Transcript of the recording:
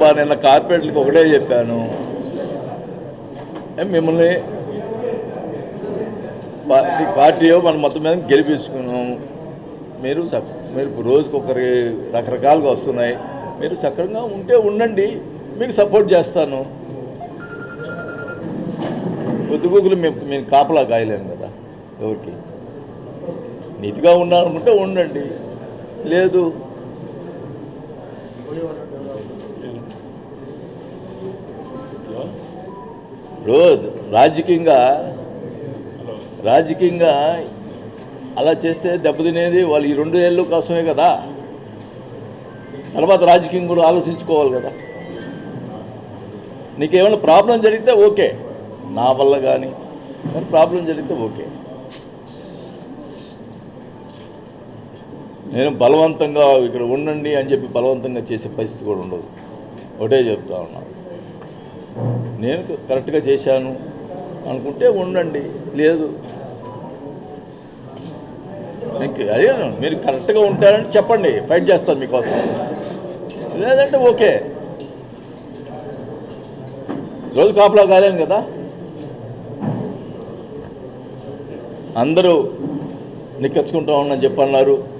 అబ్బా నిన్న కార్పొరేట్లకు ఒకటే చెప్పాను. మిమ్మల్ని పార్టీ పార్టీ మనం మొత్తం మీద గెలిపించుకున్నాం. మీరు సక్ మీరు రోజుకొకరి రకరకాలుగా వస్తున్నాయి. మీరు సక్రమంగా ఉంటే ఉండండి మీకు సపోర్ట్ చేస్తాను. పొద్దుగూకులు మేము మేము కాపలా కాయలేము కదా ఎవరికి? నీతిగా ఉండాలనుకుంటే ఉండండి. లేదు రోజు రాజకీయంగా రాజకీయంగా అలా చేస్తే దెబ్బతినేది వాళ్ళు ఈ రెండు ఏళ్ళు కోసమే కదా. తర్వాత రాజకీయం కూడా ఆలోచించుకోవాలి కదా. నీకేమైనా ప్రాబ్లం జరిగితే ఓకే. నా వల్ల కానీ ప్రాబ్లం జరిగితే ఓకే. నేను బలవంతంగా ఇక్కడ ఉండండి అని చెప్పి బలవంతంగా చేసే పరిస్థితి కూడా ఉండదు. ఒకటే చెప్తా ఉన్నా. నేను కరెక్ట్గా చేశాను అనుకుంటే ఉండండి. లేదు. అదే మీరు కరెక్ట్గా ఉంటారని చెప్పండి. ఫైట్ చేస్తాను మీకోసం. లేదంటే ఓకే. రోజు కాపలా కాలేను కదా. అందరూ నిక్కచ్చుకుంటా ఉన్నాను చెప్పన్నారు.